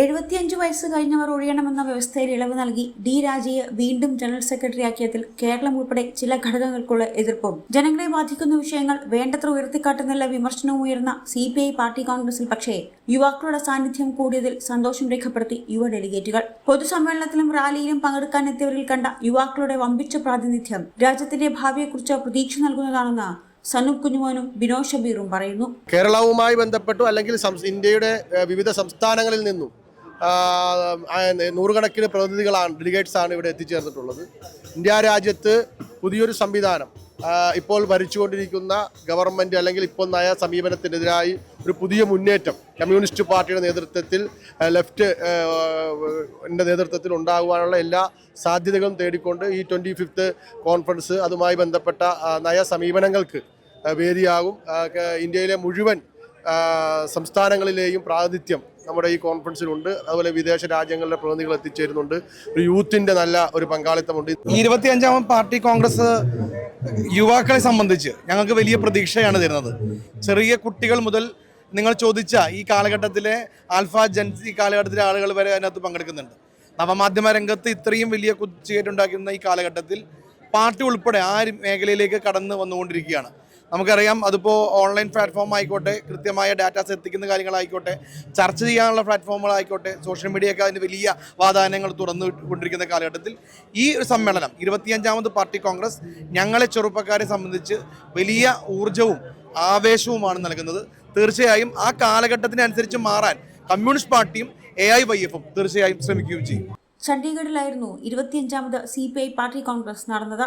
എഴുപത്തിയഞ്ച് വയസ്സ് കഴിഞ്ഞവർ ഒഴിയണമെന്ന വ്യവസ്ഥയിൽ ഇളവ് നൽകി ഡി രാജയെ വീണ്ടും ജനറൽ സെക്രട്ടറി ആക്കിയതിൽ കേരളം ഉൾപ്പെടെ ചില ഘടകങ്ങൾക്കുള്ള എതിർപ്പും. ജനങ്ങളെ ബാധിക്കുന്ന വിഷയങ്ങൾ വേണ്ടത്ര ഉയർത്തിക്കാട്ടുന്നില്ല വിമർശനവും ഉയർന്ന സി പി ഐ പാർട്ടി കോൺഗ്രസിൽ പക്ഷേ യുവാക്കളുടെ സാന്നിധ്യം കൂടിയതിൽ സന്തോഷം രേഖപ്പെടുത്തി യുവ ഡെലിഗേറ്റുകൾ. പൊതുസമ്മേളനത്തിലും റാലിയിലും പങ്കെടുക്കാനെത്തിയവരിൽ കണ്ട യുവാക്കളുടെ വമ്പിച്ച പ്രാതിനിധ്യം രാജ്യത്തിന്റെ ഭാവിയെക്കുറിച്ച് പ്രതീക്ഷ നൽകുന്നതാണെന്ന് സനൂപ് കുഞ്ഞുമോനും ബിനോ ഷബീറും പറയുന്നു. കേരളവുമായി ബന്ധപ്പെട്ടു അല്ലെങ്കിൽ ഇന്ത്യയുടെ വിവിധ സംസ്ഥാനങ്ങളിൽ നിന്നും നൂറുകണക്കിന് പ്രതിനിധികളാണ് ഡെലിഗേറ്റ്സ് ആണ് ഇവിടെ എത്തിച്ചേർന്നിട്ടുള്ളത്. ഇന്ത്യ രാജ്യത്ത് പുതിയൊരു സംവിധാനം ഇപ്പോൾ ഭരിച്ചുകൊണ്ടിരിക്കുന്ന ഗവൺമെന്റ് അല്ലെങ്കിൽ ഇപ്പോൾ നയ സമീപനത്തിനെതിരായി ഒരു പുതിയ മുന്നേറ്റം കമ്മ്യൂണിസ്റ്റ് പാർട്ടിയുടെ നേതൃത്വത്തിൽ ലെഫ്റ്റ് എന്റെ നേതൃത്വത്തിൽ ഉണ്ടാകുവാനുള്ള എല്ലാ സാധ്യതകളും തേടിക്കൊണ്ട് ഈ ട്വന്റി ഫിഫ്ത്ത് കോൺഫറൻസ് അതുമായി ബന്ധപ്പെട്ട നയ സമീപനങ്ങൾക്ക് വേദിയാകും. ഇന്ത്യയിലെ മുഴുവൻ സംസ്ഥാനങ്ങളിലെയും പ്രാതിനിധ്യം നമ്മുടെ ഈ കോൺഫറൻസിലുണ്ട്. അതുപോലെ വിദേശ രാജ്യങ്ങളിലെ പ്രതിനിധികൾ എത്തിച്ചേരുന്നുണ്ട്. ഒരു യൂത്തിന്റെ നല്ല ഒരു പങ്കാളിത്തമുണ്ട്. ഇരുപത്തിയഞ്ചാമൻ പാർട്ടി കോൺഗ്രസ് യുവാക്കളെ സംബന്ധിച്ച് ഞങ്ങൾക്ക് വലിയ പ്രതീക്ഷയാണ് തരുന്നത്. ചെറിയ കുട്ടികൾ മുതൽ നിങ്ങൾ ചോദിച്ച ഈ കാലഘട്ടത്തിലെ ആൽഫ ജൻസി കാലഘട്ടത്തിലെ ആളുകൾ വരെ അതിനകത്ത് പങ്കെടുക്കുന്നുണ്ട്. നവമാധ്യമ രംഗത്ത് ഇത്രയും വലിയ കുച്ചുകേറ്റുണ്ടാക്കുന്ന ഈ കാലഘട്ടത്തിൽ പാർട്ടി ഉൾപ്പെടെ ആ മേഖലയിലേക്ക് കടന്നു വന്നുകൊണ്ടിരിക്കുകയാണ്. നമുക്കറിയാം അതിപ്പോൾ ഓൺലൈൻ പ്ലാറ്റ്ഫോം ആയിക്കോട്ടെ കൃത്യമായ ഡാറ്റാസ് എത്തിക്കുന്ന കാര്യങ്ങളായിക്കോട്ടെ ചർച്ച ചെയ്യാനുള്ള പ്ലാറ്റ്ഫോമുകളായിക്കോട്ടെ സോഷ്യൽ മീഡിയയൊക്കെ അതിന് വലിയ വാതായനങ്ങൾ തുറന്നു കൊണ്ടിരിക്കുന്ന കാലഘട്ടത്തിൽ ഈ ഒരു സമ്മേളനം ഇരുപത്തിയഞ്ചാമത് പാർട്ടി കോൺഗ്രസ് ഞങ്ങളെ ചെറുപ്പക്കാരെ സംബന്ധിച്ച് വലിയ ഊർജവും ആവേശവുമാണ് നൽകുന്നത്. തീർച്ചയായും ആ കാലഘട്ടത്തിനനുസരിച്ച് മാറാൻ കമ്മ്യൂണിസ്റ്റ് പാർട്ടിയും എ ഐ വൈ എഫും തീർച്ചയായും ശ്രമിക്കുകയും ചെയ്യും. ചണ്ഡീഗഡിലായിരുന്നു ഇരുപത്തിയഞ്ചാമത് C P I party congress നടന്നത്.